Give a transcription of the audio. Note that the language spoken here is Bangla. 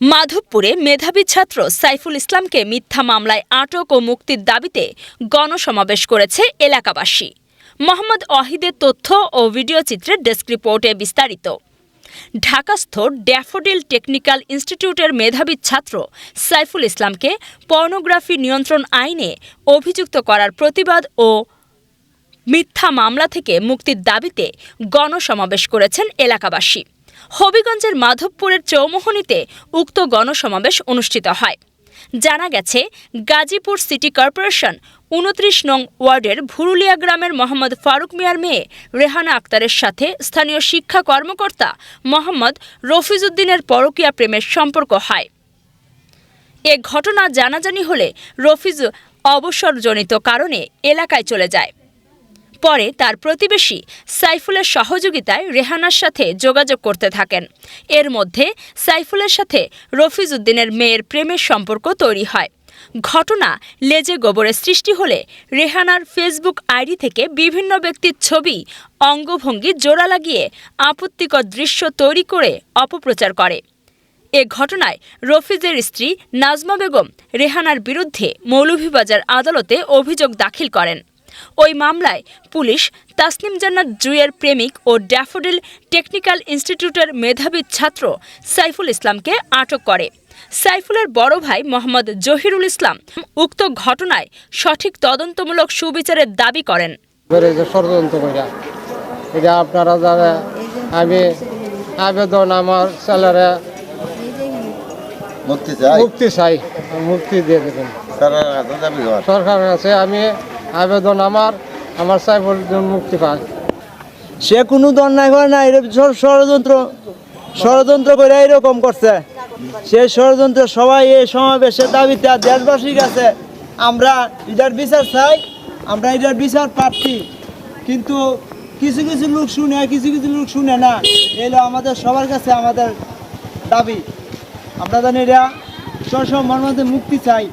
মাধবপুরে মেধাবী ছাত্র সাইফুল ইসলামকে মিথ্যা মামলায় আটক ও মুক্তির দাবিতে গণসমাবেশ করেছে এলাকাবাসী। মোহাম্মদ অহিদের তথ্য ও ভিডিও চিত্রের ডেস্ক রিপোর্টে বিস্তারিত। ঢাকাস্থ ড্যাফোডিল টেকনিক্যাল ইনস্টিটিউটের মেধাবী ছাত্র সাইফুল ইসলামকে পর্নোগ্রাফি নিয়ন্ত্রণ আইনে অভিযুক্ত করার প্রতিবাদ ও মিথ্যা মামলা থেকে মুক্তির দাবিতে গণসমাবেশ করেছেন এলাকাবাসী। হবিগঞ্জের মাধবপুরের চৌমোহনীতে উক্ত গণসমাবেশ অনুষ্ঠিত হয়। জানা গেছে, গাজীপুর সিটি কর্পোরেশন উনত্রিশ নং ওয়ার্ডের ভুরুলিয়া গ্রামের মোহাম্মদ ফারুক মিয়ার মেয়ে রেহানা আক্তারের সাথে স্থানীয় শিক্ষা কর্মকর্তা মোহাম্মদ রফিজউদ্দিনের পরকীয়া প্রেমের সম্পর্ক হয়। এ ঘটনা জানাজানি হলে রফিজ অবসরজনিত কারণে এলাকায় চলে যায়। পরে তার প্রতিবেশী সাইফুলের সহযোগিতায় রেহানার সাথে যোগাযোগ করতে থাকেন। এর মধ্যে সাইফুলের সাথে রফিজ উদ্দিনের মেয়ের প্রেমের সম্পর্ক তৈরি হয়। ঘটনা লেজে গোবরের সৃষ্টি হলে রেহানার ফেসবুক আইডি থেকে বিভিন্ন ব্যক্তির ছবি, অঙ্গভঙ্গি জোড়া লাগিয়ে আপত্তিকর দৃশ্য তৈরি করে অপপ্রচার করে। এ ঘটনায় রফিজের স্ত্রী নাজমা বেগম রেহানার বিরুদ্ধে মৌলভীবাজার আদালতে অভিযোগ দাখিল করেন। ওই মামলায় পুলিশ তাসনিম জান্নাত জুয়ের প্রেমিক ও ড্যাফোডিল টেকনিক্যাল ইনস্টিটিউটের মেধাবী ছাত্র সাইফুল ইসলামকে আটক করে। সাইফুলের বড় ভাই মোহাম্মদ জহিরুল ইসলাম উক্ত ঘটনায় সঠিক তদন্তমূলক সুবিচারের দাবি করেন। এটা আপনারা যারা আমি আবেদন আমার ছেলেরা মুক্তি চাই। মুক্তি চাই মুক্তি দিয়ে দেবেন। সরকারের কাছে আমি আবেদন আমার আমার সাইফুল মুক্তি পায়। সে কোনো অন্যায় করে না এরকম ষড়যন্ত্র ষড়যন্ত্র করে এরকম করছে। সে ষড়যন্ত্র সবাই এই সমাবেশের দাবিতে আর দেশবাসীর কাছে আমরা এটার বিচার চাই, আমরা এটার বিচার প্রার্থী কিন্তু কিছু কিছু লোক শুনে, কিছু কিছু লোক শুনে না, এলো আমাদের সবার কাছে আমাদের দাবি। আমরা জানি এটা সব মধ্যে মুক্তি চাই।